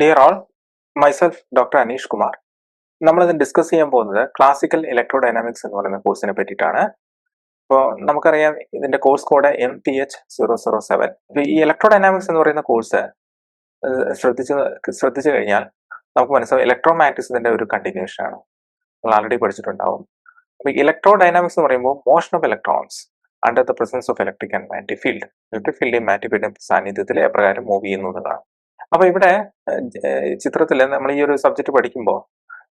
Dear all myself doctor Aneesh Kumar നമ്മൾ നമ്മളിത് discuss ചെയ്യാൻ പോകുന്നത് ക്ലാസിക്കൽ ഇലക്ട്രോ ഡൈനാമിക്സ് എന്ന് പറയുന്ന കോഴ്സിനെ പറ്റിയിട്ടാണ്. ഇപ്പോൾ നമുക്കറിയാം ഇതിന്റെ course code M P H zero zero seven ഈ ഇലക്ട്രോ ഡൈനാമിക്സ് എന്ന് പറയുന്ന കോഴ്സ് ശ്രദ്ധിച്ച് ശ്രദ്ധിച്ചു കഴിഞ്ഞാൽ നമുക്ക് മനസ്സിലാവും ഇലക്ട്രോ മാഗ്നറ്റിക്സിന്റെ ഒരു കണ്ടിന്യൂഷൻ ആണ്. നമ്മൾ ആൾറെഡി പഠിച്ചിട്ടുണ്ടാവും. അപ്പോൾ ഇലക്ട്രോ ഡൈനാമിക്സ് എന്ന് പറയുമ്പോൾ motion of electrons under the presence of electric and magnetic field electric ഫീൽഡിയും magnetic ഫീൽഡിയും സാന്നിധ്യത്തിൽ എപ്രകാരം മൂവ് ചെയ്യുന്നതാണ് അപ്പൊ ഇവിടെ ചിത്രത്തിൽ നമ്മൾ ഈ ഒരു സബ്ജക്ട് പഠിക്കുമ്പോൾ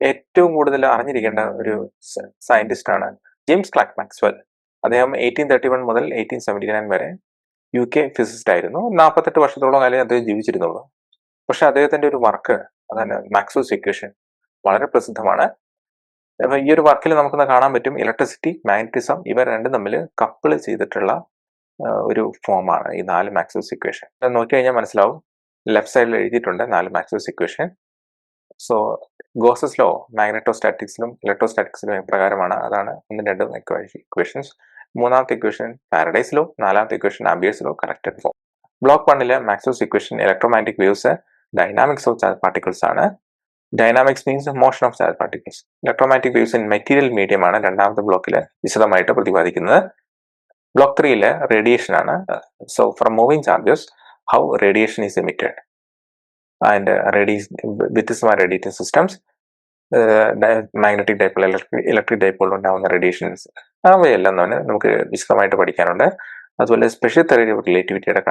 ഏറ്റവും കൂടുതൽ അറിഞ്ഞിരിക്കേണ്ട ഒരു സയന്റിസ്റ്റ് ആണ് ജെയിംസ് ക്ലാക്ക് മാക്സ്വെൽ അദ്ദേഹം എയ്റ്റീൻ തേർട്ടി വൺ മുതൽ എയ്റ്റീൻ സെവന്റി നയൻ വരെ യു കെ ഫിസിസ്റ്റ് ആയിരുന്നു. നാൽപ്പത്തെട്ട് വർഷത്തോളം കാലം അദ്ദേഹം ജീവിച്ചിരുന്നുള്ളൂ. പക്ഷെ അദ്ദേഹത്തിന്റെ ഒരു വർക്ക് അതാണ് മാക്സ്വൽസ് ഇക്വേഷൻ വളരെ പ്രസിദ്ധമാണ്. അപ്പൊ ഈ ഒരു വർക്കിൽ നമുക്കൊന്ന് കാണാൻ പറ്റും ഇലക്ട്രിസിറ്റി മാഗ്നറ്റിസം ഇവ രണ്ടും തമ്മിൽ കപ്പിൾ ചെയ്തിട്ടുള്ള ഒരു ഫോമാണ് ഈ നാല് മാക്സ്വൽസ് ഇക്വേഷൻ നോക്കി കഴിഞ്ഞാൽ മനസ്സിലാവും. ലെഫ്റ്റ് സൈഡിൽ എഴുതിയിട്ടുണ്ട് നാല് Maxwell's equation so Gauss's law മാഗ്നറ്റോസ്റ്റാറ്റിക്സിലും ഇലക്ട്രോസ്റ്റാറ്റിക്സിലും എപ്രകാരമാണ് അതാണ് ഒന്നും രണ്ടും ഇക്വേഷൻസ് മൂന്നാമത്തെ ഇക്വേഷൻ പാരഡൈസ് ലോ നാലാമത്തെ equation Ampere's law corrected form block വണ്ണിലെ Maxwell's equation electromagnetic waves dynamics of charge particles ആണ്. Dynamics means motion of charge particles electromagnetic waves in material medium ആണ് രണ്ടാമത്തെ ബ്ലോക്കിൽ വിശദമായിട്ട് പ്രതിപാദിക്കുന്നത്. ബ്ലോക്ക് ത്രീയിലെ റേഡിയേഷൻ ആണ്. So from moving charges how radiation is emitted and റേഡിയ വ്യത്യസ്തമായ radiating systems magnetic dipole electric electric dipole ഉണ്ടാകുന്ന റേഡിയേഷൻസ് അവയെല്ലാം തന്നെ നമുക്ക് വിശദമായിട്ട് പഠിക്കാനുണ്ട്. അതുപോലെ സ്പെഷ്യൽ തെറി റിലേറ്റിവിറ്റിയുടെ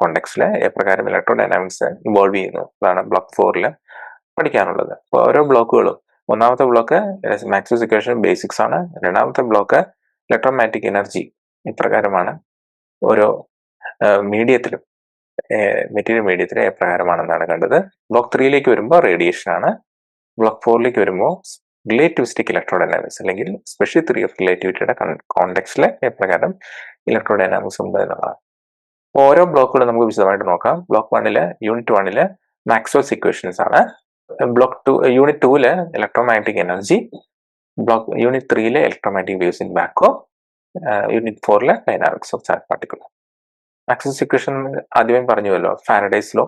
കോണ്ടെക്സിൽ എപ്രകാരം ഇലക്ട്രോ ഡൈനാമിക്സ് ഇൻവോൾവ് ചെയ്യുന്നു അതാണ് ബ്ലോക്ക് ഫോറിൽ പഠിക്കാനുള്ളത്. അപ്പോൾ ഓരോ ബ്ലോക്കുകളും ഒന്നാമത്തെ ബ്ലോക്ക് മാക്സിസ് ഇക്വേഷൻ ബേസിക്സ് ആണ്. രണ്ടാമത്തെ ബ്ലോക്ക് ഇലക്ട്രോമാറ്റിക് എനർജി ഇപ്രകാരമാണ്. ഓരോ മീഡിയത്തിലും മെറ്റീരിയൽ മീഡിയത്തിന് എപ്രകാരമാണെന്നാണ് കണ്ടത്. ബ്ലോക്ക് ത്രീയിലേക്ക് വരുമ്പോൾ റേഡിയേഷൻ ആണ്. ബ്ലോക്ക് ഫോറിലേക്ക് വരുമ്പോൾ റിലേറ്റിവിസ്റ്റിക് ഇലക്ട്രോഡൈനാമിക്സ് അല്ലെങ്കിൽ സ്പെഷ്യൽ ത്രീ ഓഫ് റിലേറ്റിവിറ്റിയുടെ കോണ്ടെക്സ്റ്റിൽ എപ്രകാരം ഇലക്ട്രോഡൈനാമിക്സ് ഉണ്ട് എന്നുള്ളതാണ്. ഓരോ ബ്ലോക്കുകളും നമുക്ക് വിശദമായിട്ട് നോക്കാം. ബ്ലോക്ക് വണ്ണിൽ യൂണിറ്റ് വണ്ണിൽ മാക്സ്വൽസ് ഇക്വേഷൻസ് ആണ്. ബ്ലോക്ക് ടു യൂണിറ്റ് ടൂവിൽ ഇലക്ട്രോമാഗ്നറ്റിക് എനർജി ബ്ലോക്ക് യൂണിറ്റ് ത്രീയിലെ ഇലക്ട്രോമാഗ്നറ്റിക് വേവ്സ് ഇൻ ബാക്കോ unit ഫോറിലെ dynamics of charge particle Maxwell's equation ആദ്യമേ പറഞ്ഞുവല്ലോ ഫാരഡൈസ് ലോ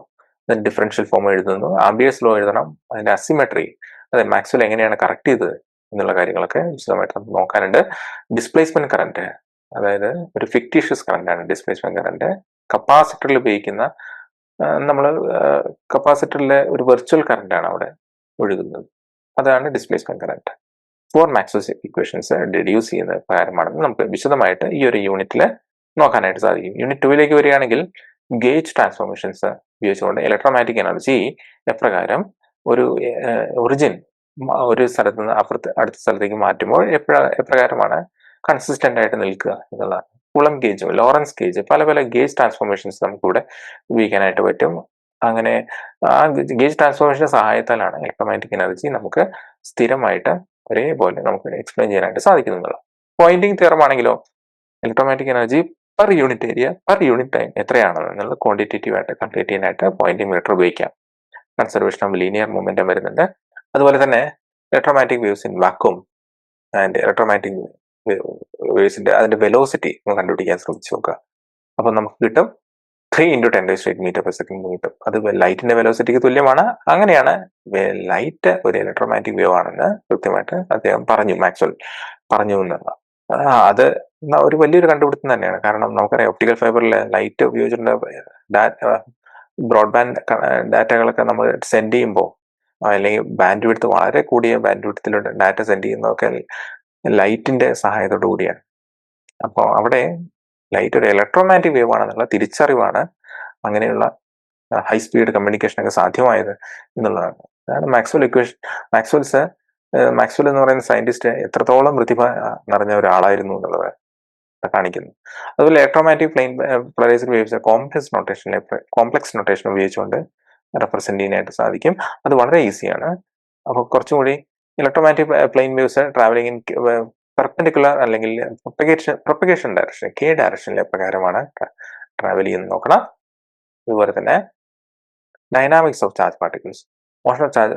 ഡിഫറൻഷ്യൽ ഫോം എഴുതുന്നു. ആംബിയസ് ലോ എഴുതണം അതിന്റെ അസിമെട്രി അതെ മാക്സ്വൽ എങ്ങനെയാണ് കറക്റ്റ് ചെയ്തത് എന്നുള്ള കാര്യങ്ങളൊക്കെ വിശദമായിട്ട് നമുക്ക് നോക്കാനുണ്ട്. ഡിസ്പ്ലേസ്മെന്റ് കറന്റ് അതായത് ഒരു ഫിക്റ്റീഷ്യസ് ആണ് ഡിസ്പ്ലേസ്മെന്റ് കറന്റ് കപ്പാസിറ്ററിൽ ഉപയോഗിക്കുന്ന നമ്മൾ കപ്പാസിറ്ററിലെ ഒരു വെർച്വൽ കറന്റ് ആണ് അവിടെ ഒഴുകുന്നത്. അതാണ് displacement current for Maxwell's equations deduce ചെയ്യുന്ന കാര്യമാണെന്ന് നമുക്ക് വിശദമായിട്ട് ഈ ഒരു യൂണിറ്റിൽ നോക്കാനായിട്ട് സാധിക്കും. യൂണിറ്റ് ടൂവിലേക്ക് വരികയാണെങ്കിൽ ഗേജ് ട്രാൻസ്ഫോർമേഷൻസ് ഉപയോഗിച്ചുകൊണ്ട് ഇലക്ട്രോമാറ്റിക് എനർജി എപ്രകാരം ഒരു ഒറിജിൻ ഒരു സ്ഥലത്ത് നിന്ന് അപ്പുറത്ത് അടുത്ത സ്ഥലത്തേക്ക് മാറ്റുമ്പോൾ എപ്പോഴ എപ്രകാരമാണ് കൺസിസ്റ്റന്റ് ആയിട്ട് നിൽക്കുക എന്നുള്ളതാണ് കുളം ഗേജ് ലോറൻസ് ഗേജ് പല പല ഗേജ് ട്രാൻസ്ഫോർമേഷൻസ് നമുക്കിവിടെ ഉപയോഗിക്കാനായിട്ട് പറ്റും. അങ്ങനെ ആ ഗേജ് ട്രാൻസ്ഫോർമേഷന്റെ സഹായത്താലാണ് ഇലക്ട്രോമാറ്റിക് എനർജി നമുക്ക് സ്ഥിരമായിട്ട് ഒരേപോലെ നമുക്ക് എക്സ്പ്ലെയിൻ ചെയ്യാനായിട്ട് സാധിക്കുന്നുള്ളത്. Poynting theorem electromagnetic energy per unit area per unit time എത്രയാണെന്നുള്ളത് quantitative ആയിട്ട് കംപ്ലീറ്റ് ചെയ്യാനായിട്ട് പോയിന്റിംഗ് മീറ്റർ ഉപയോഗിക്കാം. കൺസർവേഷൻ ഓഫ് ലീനിയർ മൂവ്മെന്റും വരുന്നുണ്ട്. അതുപോലെ തന്നെ electromagnetic waves in vacuum and electromagnetic വേവ്സിന്റെ അതിന്റെ വെലോസിറ്റി നമ്മൾ കണ്ടുപിടിക്കാൻ ശ്രമിച്ചു നോക്കുക. അപ്പം നമുക്ക് കിട്ടും three into ten raise eight metre per second കിട്ടും. അത് ലൈറ്റിന്റെ വെലോസിറ്റിക്ക് തുല്യമാണ്. അങ്ങനെയാണ് ലൈറ്റ് ഒരു ഇലക്ട്രോമാറ്റിക് വേവ് ആണെന്ന് കൃത്യമായിട്ട് അദ്ദേഹം പറഞ്ഞു മാക്സ്വൽ പറഞ്ഞു എന്നുള്ള അത് ഒരു വലിയൊരു കണ്ടുപിടുത്തം തന്നെയാണ്. കാരണം നമുക്കറിയാം ഒപ്റ്റിക്കൽ ഫൈബറിൽ ലൈറ്റ് ഉപയോഗിച്ചിട്ടുള്ള ബ്രോഡ്ബാൻഡ് ഡാറ്റകളൊക്കെ നമ്മൾ സെൻഡ് ചെയ്യുമ്പോൾ അല്ലെങ്കിൽ ബാൻഡ് വിടുത്ത് വളരെ കൂടിയ ബാൻഡ് വിടുത്തിൽ ഡാറ്റ സെൻഡ് ചെയ്യുന്നതൊക്കെ ലൈറ്റിന്റെ സഹായത്തോടു കൂടിയാണ്. അപ്പോൾ അവിടെ ലൈറ്റ് ഒരു ഇലക്ട്രോമാറ്റിക് വേവ് ആണെന്നുള്ള തിരിച്ചറിവാണ് അങ്ങനെയുള്ള ഹൈ സ്പീഡ് കമ്മ്യൂണിക്കേഷൻ ഒക്കെ സാധ്യമായത് എന്നുള്ളതാണ്. അതാണ് മാക്സ്വൽ ഇക്വേഷൻ മാക്സ്വൽസ് മാക്സ്വൽ എന്ന് പറയുന്ന സയന്റിസ്റ്റ് എത്രത്തോളം പ്രതിഭ നിറഞ്ഞ ഒരാളായിരുന്നു എന്നുള്ളത് കാണിക്കുന്നു. അതുപോലെ ഇലക്ട്രോമാറ്റിക് പ്ലെയിൻ പ്ലേസിൽ വേവ്സ് കോംപ്ലക്സ് നൊട്ടേഷനിലെ കോംപ്ലക്സ് നൊട്ടേഷൻ ഉപയോഗിച്ചുകൊണ്ട് റെപ്രസെന്റ് ചെയ്യാനായിട്ട് സാധിക്കും. അത് വളരെ ഈസിയാണ് അപ്പോൾ കുറച്ചും കൂടി electromagnetic plane waves travelling in perpendicular അല്ലെങ്കിൽ പ്രൊപ്പഗേഷൻ പ്രൊപ്പഗേഷൻ ഡയറക്ഷൻ കെ ഡയറക്ഷനിലെ പ്രകാരമാണ് ട്രാവൽ ചെയ്യുന്നത്. നോക്കണം. അതുപോലെ തന്നെ dynamics of charge particles motion of charge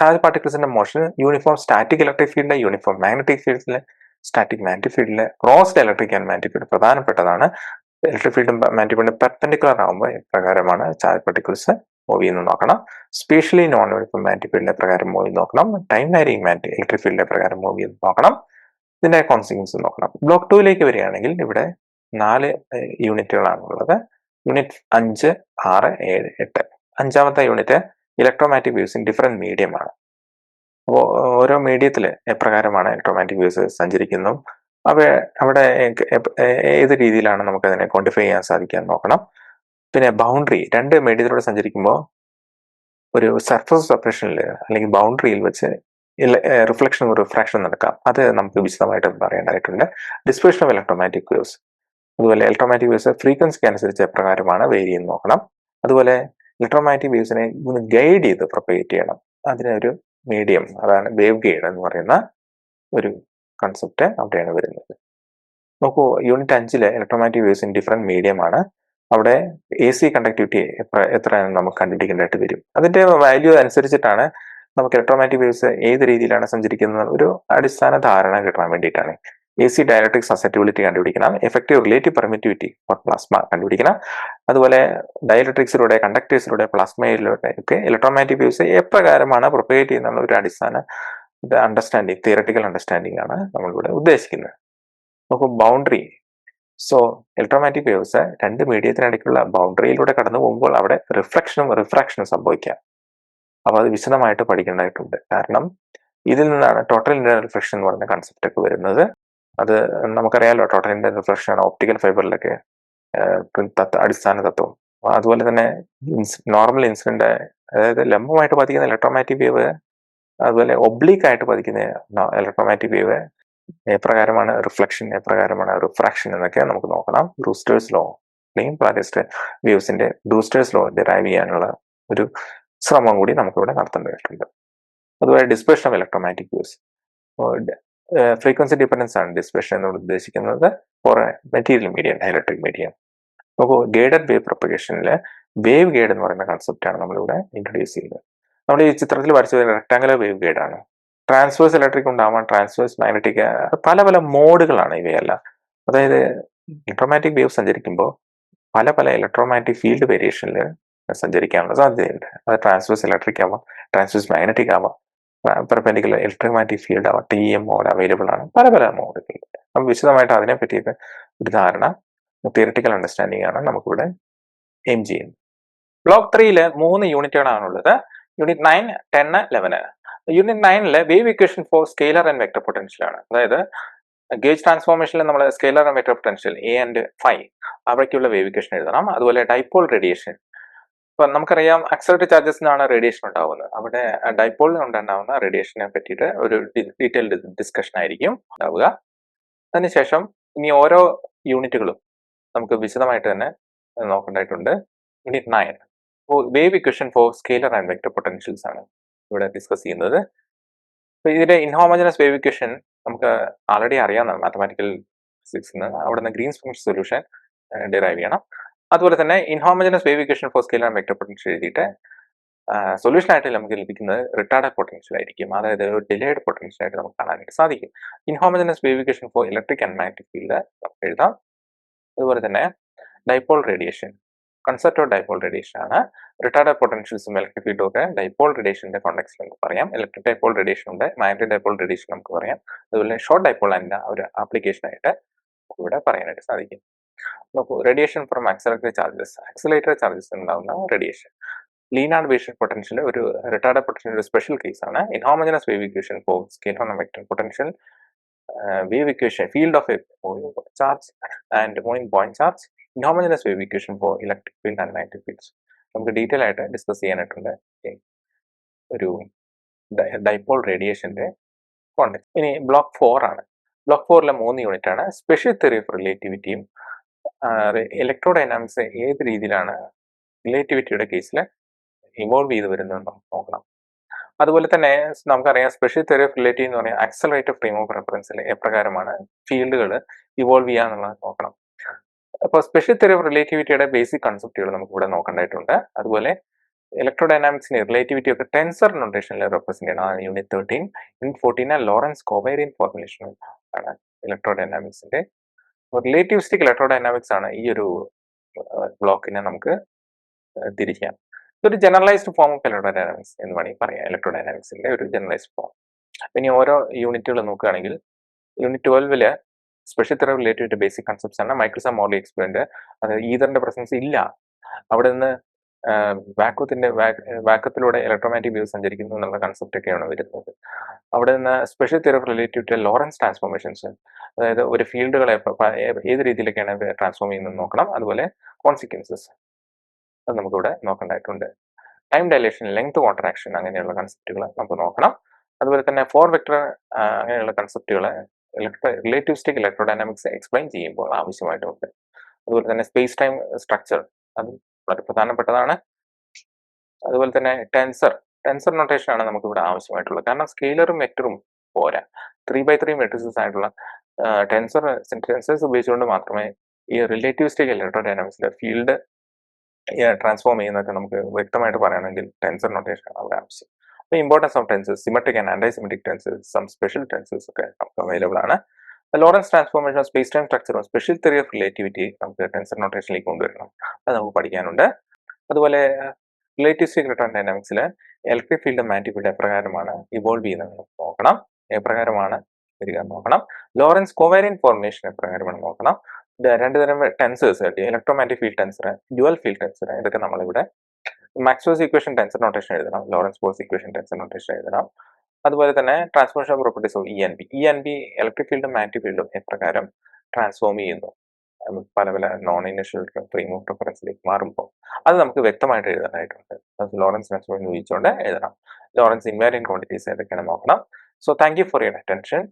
charge പാർട്ടിക്കിൾസിന്റെ motion uniform static electric ഫീൽഡിലെ യൂണിഫോം മാഗ്നറ്റിക് ഫീൽഡിലെ സ്റ്റാറ്റിക് മാഗ്നറ്റിക് ഫീൽഡിലെ crossed electric and magnetic field പ്രധാനപ്പെട്ടതാണ്. ഇലക്ട്രിക് ഫീൽഡും മാഗ്നറ്റിക് ഫീൽഡും പെർപെൻഡിക്കുലർ ആകുമ്പോൾ പ്രകാരമാണ് ചാർജ് പാർട്ടിക്കിൾസ് മൂവ് ചെയ്യുന്നത് നോക്കണം. സ്പെഷ്യലി നോൺ യൂണിഫോം മാഗ്നറ്റിക് ഫീൽഡിന്റെ പ്രകാരം മൂവ് ചെയ്ത് നോക്കണം. ടൈം വാരിങ് മാഗ്നറ്റിക് ഇലക്ട്രിക് ഫീൽഡിന്റെ പ്രകാരം മൂവ് ചെയ്ത് നോക്കണം. ഇതിന്റെ കോൺസിക്വൻസ് നോക്കണം. ബ്ലോക്ക് ടൂയിലേക്ക് വരികയാണെങ്കിൽ ഇവിടെ നാല് യൂണിറ്റുകളാണുള്ളത്. യൂണിറ്റ് അഞ്ച് ആറ് ഏഴ് എട്ട്. അഞ്ചാമത്തെ unit electromagnetic waves in different medium ആണ്. അപ്പോൾ ഓരോ മീഡിയത്തിൽ എപ്രകാരമാണ് ഇലക്ട്രോമാറ്റിക് വേവ്സ് സഞ്ചരിക്കുന്നു അവ അവിടെ ഏത് രീതിയിലാണ് നമുക്ക് അതിനെ ക്വാണ്ടിഫൈ ചെയ്യാൻ സാധിക്കാൻ നോക്കണം? പിന്നെ ബൗണ്ടറി രണ്ട് മീഡിയത്തിലൂടെ സഞ്ചരിക്കുമ്പോൾ ഒരു സർഫസ് സെപ്പറേഷനിൽ അല്ലെങ്കിൽ ബൗണ്ടറിയിൽ വെച്ച് റിഫ്ലക്ഷനും റിഫ്രാക്ഷനും നടക്കാം. അത് നമുക്ക് വിശദമായിട്ട് പറയേണ്ടതായിട്ടുണ്ട് ഡിസ്പേഷൻ ഓഫ് ഇലക്ട്രോമാറ്റിക് വേവ്സ് അതുപോലെ ഇലക്ട്രോമാറ്റിക് വേവ്സ് ഫ്രീക്വൻസിക്ക് അനുസരിച്ച് എപ്രകാരമാണ് വേരി ചെയ്യുന്നത് നോക്കണം. അതുപോലെ ഇലക്ട്രോമാറ്റിക് വേവ്സിനെ ഒന്ന് ഗൈഡ് ചെയ്ത് പ്രൊപ്പഗേറ്റ് ചെയ്യണം. അതിനൊരു മീഡിയം അതാണ് വേവ് ഗൈഡ് എന്ന് പറയുന്ന ഒരു കൺസെപ്റ്റ് അവിടെയാണ് വരുന്നത്. നോക്കൂ യൂണിറ്റ് അഞ്ചിൽ ഇലക്ട്രോമാറ്റിക് വേവ്സ് ഇൻ മീഡിയം ആണ്. അവിടെ എ സി കണ്ടക്ടിവിറ്റി എത്ര എത്രയാണ് നമുക്ക് കണ്ടുപിടിക്കേണ്ടതായിട്ട് വരും. അതിന്റെ വാല്യൂ അനുസരിച്ചിട്ടാണ് നമുക്ക് ഇലക്ട്രോമാറ്റിക് വേവ്സ് ഏത് രീതിയിലാണ് സഞ്ചരിക്കുന്നത് ഒരു അടിസ്ഥാന ധാരണ കിട്ടാൻ വേണ്ടിയിട്ടാണ്. എ സി ഡയലക്ട്രിക് സസെറ്റിബിലിറ്റി കണ്ടുപിടിക്കണം. Effective relative permittivity for plasma കണ്ടുപിടിക്കണം. അതുപോലെ ഡയലക്ട്രിക്സിലൂടെ കണ്ടക്ടേഴ്സിലൂടെ പ്ലാസ്മയിലൂടെ ഒക്കെ ഇലക്ട്രോമാറ്റിക് വേവ്സ് എപ്രകാരമാണ് പ്രൊപ്പഗേറ്റ് ചെയ്യുന്ന ഒരു അടിസ്ഥാന അണ്ടർസ്റ്റാൻഡിങ് തിയറട്ടിക്കൽ അണ്ടർസ്റ്റാൻഡിങ് ആണ് നമ്മളിവിടെ ഉദ്ദേശിക്കുന്നത്. നമുക്ക് ബൗണ്ടറി സോ ഇലക്ട്രോമാറ്റിക് വേവ്സ് രണ്ട് മീഡിയത്തിനിടയ്ക്കുള്ള ബൗണ്ടറിയിലൂടെ കടന്നു പോകുമ്പോൾ അവിടെ റിഫ്ലക്ഷനും റിഫ്രാക്ഷനും സംഭവിക്കാം. അപ്പോൾ അത് വിശദമായിട്ട് പഠിക്കേണ്ടതായിട്ടുണ്ട്. കാരണം ഇതിൽ നിന്നാണ് ടോട്ടൽ ഇന്റർ റിഫ്ലക്ഷൻ എന്ന് പറയുന്ന കൺസെപ്റ്റ് ഒക്കെ വരുന്നത്. അത് നമുക്കറിയാലോ ടോട്ടലിന്റെ റിഫ്ലക്ഷനാണ് ഓപ്റ്റിക്കൽ ഫൈബറിലൊക്കെ അടിസ്ഥാന തത്വം. അതുപോലെ തന്നെ നോർമൽ ഇൻസിഡന്റ് അതായത് ലംബമായിട്ട് പതിക്കുന്ന ഇലക്ട്രോമാറ്റിക് വേവ് അതുപോലെ ഒബ്ലീക്കായിട്ട് പതിക്കുന്ന ഇലക്ട്രോമാറ്റിക് വേവ് എപ്രകാരമാണ് റിഫ്ലക്ഷൻ എപ്രകാരമാണ് റിഫ്രാക്ഷൻ എന്നൊക്കെ നമുക്ക് നോക്കണം. ബ്രൂസ്റ്റേഴ്സ് ലോ അല്ലെങ്കിൽ പ്ലാറ്റിസ്റ്റ് വ്യൂസിന്റെ ബ്രൂസ്റ്റേഴ്സ് ലോ ഡിറൈവ് ചെയ്യാനുള്ള ഒരു ശ്രമം കൂടി നമുക്കിവിടെ നടത്തേണ്ടതായിട്ടുണ്ട്. അതുപോലെ dispersion of electromagnetic waves frequency dependence ആണ് ഡിസ്പ്രഷൻ എന്ന് ഉദ്ദേശിക്കുന്നത് for material medium electric medium നോക്കൂ ഗൈഡഡ് വേവ് പ്രൊപ്പഗേഷനിൽ വേവ് ഗൈഡ് എന്ന് പറയുന്ന കൺസെപ്റ്റാണ് നമ്മളിവിടെ ഇൻട്രൊഡ്യൂസ് ചെയ്യുന്നത്. നമ്മൾ ഈ ചിത്രത്തിൽ വരച്ചത് റെക്ടാങ്കുലർ വേവ് ഗൈഡാണ് ട്രാൻസ്വേഴ്സ് ഇലക്ട്രിക് ഉണ്ടാവാം ട്രാൻസ്വേഴ്സ് മാഗ്നറ്റിക് പല പല മോഡുകളാണ് ഇവയെല്ലാം. അതായത് ഇലക്ട്രോമാറ്റിക് വേവ് സഞ്ചരിക്കുമ്പോൾ പല പല ഇലക്ട്രോമാറ്റിക് ഫീൽഡ് വേരിയേഷനിൽ സഞ്ചരിക്കാനുള്ള സാധ്യതയുണ്ട്. അത് ട്രാൻസ്വേഴ്സ് ഇലക്ട്രിക് ആവാം ട്രാൻസ്വേഴ്സ് മാഗ്നറ്റിക് ആവാം. പെർപെൻഡിക്കുലർ ഇലക്ട്രോമാറ്റിക് ഫീൽഡ് അവർ ടി എം മോഡ് അവൈലബിൾ ആണ്. പല പല മോഡുകൾ അപ്പം വിശദമായിട്ട് അതിനെ പറ്റിയിട്ട് ഒരു ധാരണ തിയറട്ടിക്കൽ അണ്ടർസ്റ്റാൻഡിംഗ് ആണ് നമുക്കിവിടെ എയിം ചെയ്യുന്നത്. ബ്ലോക്ക് ത്രീയിൽ മൂന്ന് യൂണിറ്റുകളാണുള്ളത് unit nine ten eleven unit നയനിലെ wave equation for scalar and vector potential ആണ്. അതായത് ഗേജ് ട്രാൻസ്ഫോർമേഷനിൽ നമ്മൾ scalar and vector potential A and phi അവിടേക്കുള്ള wave equation എഴുതണം. അതുപോലെ ഡൈപോൾ റേഡിയേഷൻ ഇപ്പൊ നമുക്കറിയാം അക്സലറ്റ് ചാർജസിനാണ് റേഡിയേഷൻ ഉണ്ടാവുന്നത്. അവിടെ ഡൈപോളിന് ഉണ്ടാവുന്ന റേഡിയേഷനെ പറ്റിയിട്ട് ഒരു ഡീറ്റെയിൽഡ് ഡിസ്കഷൻ ആയിരിക്കും ഉണ്ടാവുക. അതിനുശേഷം ഇനി ഓരോ യൂണിറ്റുകളും നമുക്ക് വിശദമായിട്ട് തന്നെ നോക്കേണ്ടതായിട്ടുണ്ട്. Unit nine wave equation for scalar and vector potentials ആണ് ഇവിടെ ഡിസ്കസ് ചെയ്യുന്നത്. അപ്പോൾ ഇതിന്റെ ഇൻഹോമജനസ് വേവ് ഇക്വേഷൻ നമുക്ക് ആൾറെഡി അറിയാവുന്നതാണ് മാത്തമാറ്റിക്കൽ ഫിസിക്സ് അവിടെ നിന്ന് ഗ്രീൻസ് ഫംഗ്ഷൻ സൊല്യൂഷൻ ഡിറൈവ് ചെയ്യണം. അതുപോലെ തന്നെ inhomogeneous wave equation for scalar and vector potential എഴുതിയിട്ട് സൊല്യൂഷൻ ആയിട്ട് നമുക്ക് ലഭിക്കുന്നത് റിട്ടാർഡ് പൊട്ടൻഷ്യൽ ആയിരിക്കും. അതായത് ഒരു ഡിലേഡ് പൊട്ടൻഷ്യൽ ആയിട്ട് നമുക്ക് കാണാനായിട്ട് സാധിക്കും. Inhomogeneous wave equation for electric and magnetic field നമുക്ക് എഴുതാം. അതുപോലെ തന്നെ dipole radiation concept of dipole radiation ആണ്. റിട്ടാർഡ് പൊട്ടൻഷ്യൽസും ഇലക്ട്രിക് ഫീൽഡും ഒക്കെ ഡൈപോൾ റേഡിയേഷന്റെ കോൺടെക്സ്റ്റ് നമുക്ക് പറയാം. ഇലക്ട്രിക് ഡൈപോൾ റേഡിയേഷൻ ഉണ്ട്. മാഗ്നറ്റിക് ഡൈപോൾ റേഡിയേഷൻ നമുക്ക് പറയാം. അതുപോലെ ഷോർട്ട് ഡൈപോൾ അതിന്റെ ഒരു ആപ്ലിക്കേഷൻ ആയിട്ട് ഇവിടെ പറയാനായിട്ട് സാധിക്കും. നോക്കൂ radiation from accelerated charges accelerated charges ഉണ്ടാകുന്ന റേഡിയേഷൻ ലീനാർഡ് വേഷൻ പൊട്ടൻഷ്യൽ ഒരു റിട്ടയർഡ് പൊട്ടൻഷ്യൽ സ്പെഷ്യൽ കേസ് ആണ്. Inhomogeneous wave equation for vector potential wave equation field of charge and moving point charge inhomogeneous wave equation for electric field and magnetic fields നമുക്ക് detail ആയിട്ട് discuss ചെയ്യാനായിട്ടുണ്ട്. ഒരു dipole റേഡിയേഷന്റെ context ഇനി block four ആണ്. Block ഫോറിലെ മൂന്ന് unit ആണ്. സ്പെഷ്യൽ തെറി ഓഫ് റിലേറ്റിവിറ്റിയും ഇലക്ട്രോ ഡൈനാമിക്സ് ഏത് രീതിയിലാണ് റിലേറ്റിവിറ്റിയുടെ കേസിൽ ഇവോൾവ് ചെയ്ത് വരുന്നത് നമുക്ക് നോക്കണം അതുപോലെ തന്നെ നമുക്കറിയാം സ്പെഷ്യൽ തെറി ഓഫ് റിലേറ്റീവ് എന്ന് പറഞ്ഞാൽ അക്സലറേറ്റ് ഫ്രെയിം ഓഫ് റെഫറൻസിൽ എപ്രകാരമാണ് ഫീൽഡുകൾ ഇവോൾവ് ചെയ്യുക എന്നുള്ളത് നോക്കണം. അപ്പോൾ സ്പെഷ്യൽ തെറി ഓഫ് റിലേറ്റിവിറ്റിയുടെ ബേസിക് കൺസെപ്റ്റുകൾ നമുക്ക് ഇവിടെ നോക്കേണ്ടതായിട്ടുണ്ട്. അതുപോലെ ഇലക്ട്രോ ഡൈനാമിക്സിന്റെ റിലേറ്റിവിറ്റി ഒക്കെ ടെൻസർ നൊട്ടേഷനിൽ റെപ്രസെന്റ് ചെയ്യണം. Unit thirteen unit fourteen Lorentz covariant formulation ആണ് ഇലക്ട്രോ റിലേറ്റിവിസ്റ്റിക് ഇലക്ട്രോഡൈനാമിക്സ് ആണ് ഈ ഒരു ബ്ലോക്കിനെ നമുക്ക് തിരിക്കാം. ഇതൊരു ജനറലൈസ്ഡ് ഫോം ഓഫ് ഇലക്ട്രോഡൈനാമിക്സ് എന്ന് വേണമെങ്കിൽ പറയാം. ഇലക്ട്രോഡൈനാമിക്സിന്റെ ഒരു ജനറലൈസ്ഡ് ഫോം ഇനി ഓരോ യൂണിറ്റുകൾ നോക്കുകയാണെങ്കിൽ unit ട്വൽവിൽ special theory related basic concepts ആണ് മൈക്രോസോഫ്റ്റ് മോഡൽ എക്സ്പെരിമെന്റ് അത് ഈതറിന്റെ പ്രസൻസ് ഇല്ല. അവിടെ നിന്ന് വാക്വത്തിന്റെ വാക്കത്തിലൂടെ ഇലക്ട്രോമാറ്റിക് വേവ് സഞ്ചരിക്കുന്നു എന്നുള്ള കൺസെപ്റ്റ് ഒക്കെയാണ് വരുന്നത്. അവിടെ നിന്ന് special theory relative to Lorentz transformations അതായത് ഒരു ഫീൽഡുകളെ ഏത് രീതിയിലൊക്കെയാണ് ട്രാൻസ്ഫോം ചെയ്യുന്നത് നോക്കണം. അതുപോലെ കോൺസിക്വൻസസ് അത് നമുക്കിവിടെ നോക്കേണ്ടതായിട്ടുണ്ട്. ടൈം ഡയലേഷൻ ലെങ്ത് കോൺട്രാക്ഷൻ അങ്ങനെയുള്ള കൺസെപ്റ്റുകൾ നമുക്ക് നോക്കണം. അതുപോലെ തന്നെ ഫോർ വെക്ടർ അങ്ങനെയുള്ള കൺസെപ്റ്റുകൾ ഇലക്ട്രോ റിലേറ്റിവിസ്റ്റിക് ഇലക്ട്രോഡൈനാമിക്സ് എക്സ്പ്ലെയിൻ ചെയ്യുമ്പോൾ ആവശ്യമായിട്ടുണ്ട്. അതുപോലെ തന്നെ സ്പേസ് ടൈം സ്ട്രക്ചർ അതും വളരെ പ്രധാനപ്പെട്ടതാണ്. അതുപോലെ തന്നെ ടെൻസർ ടെൻസർ നൊട്ടേഷൻ ആണ് നമുക്ക് ഇവിടെ ആവശ്യമായിട്ടുള്ളത്. കാരണം സ്കെയിലറും വെക്ടറും പോരാ. ത്രീ ബൈ ത്രീ മെട്രിസസ് ആയിട്ടുള്ള ടെൻസർ ടെൻസേഴ്സ് ഉപയോഗിച്ചുകൊണ്ട് മാത്രമേ ഈ റിലേറ്റിവിസ്റ്റിക് ഇലക്ട്രോഡൈനാമിക്സിലെ ഫീൽഡ് ട്രാൻസ്ഫോം ചെയ്യുന്നതൊക്കെ നമുക്ക് വ്യക്തമായിട്ട് പറയുകയാണെങ്കിൽ ടെൻസർ നൊട്ടേഷൻ ആണ് അവിടെ ആവശ്യം. അപ്പോൾ importance of tensors symmetric and symmetric tensors some special tensors ഒക്കെ നമുക്ക് അവൈലബിൾ ആണ്. ലോറൻസ് ട്രാൻസ്ഫോർമേഷൻ സ്പേസ് ടൈം സ്ട്രക്ചറും സ്പെഷ്യൽ തിയറി ഓഫ് റിലേറ്റിവിറ്റി നമുക്ക് ടെൻസർ നൊട്ടേഷനിലേക്ക് കൊണ്ടുവരണം. അത് നമുക്ക് പഠിക്കാനുണ്ട്. അതുപോലെ റിലേറ്റിവിസ്റ്റിക് ഇലക്ട്രോൺ ഡൈനാമിക്സിൽ ഇലക്ട്രിക് ഫീൽഡ് മാറ്റി ഫീൽഡ് എപ്രകാരമാണ് ഇവോൾവ് ചെയ്യുന്നത് എന്ന് നോക്കണം. എപ്രകാരമാണ്? വരിക നോക്കണം. ലോറൻസ് കോവേരിയൻ ഫോർമേഷൻ എപ്രകാരമാണ് നോക്കണം. ഇത് രണ്ട് തരം tensors electromagnetic field tensor dual field tensor ഇതൊക്കെ നമ്മളിവിടെ മാക്സ്വേഴ്സ് ഇക്വേഷൻ ടെൻസർ നോട്ടേഷൻ എഴുതണം. Lorentz force equation tensor notation എഴുതണം. അതുപോലെ തന്നെ transformation properties of E and B E and B electric ഫീൽഡും മാഗ്നറ്റിക് ഫീൽഡും എപ്രകാരം ട്രാൻസ്ഫോം ചെയ്യുന്നു. പല പല നോൺ ഇനിഷ്യൽ ഫ്രെയിം ഓഫ് റെഫറൻസിലേക്ക് മാറുമ്പോൾ. അത് നമുക്ക് വ്യക്തമായിട്ട് എഴുതാനായിട്ടുണ്ട്. ലോറൻസ് ട്രാൻസ്ഫോം ഉപയോഗിച്ചുകൊണ്ട് എഴുതണം. ലോറൻസ് ഇൻവാരിയൻ ക്വാണ്ടിറ്റീസ് ഏതൊക്കെയാണ് നോക്കണം. So thank you for your attention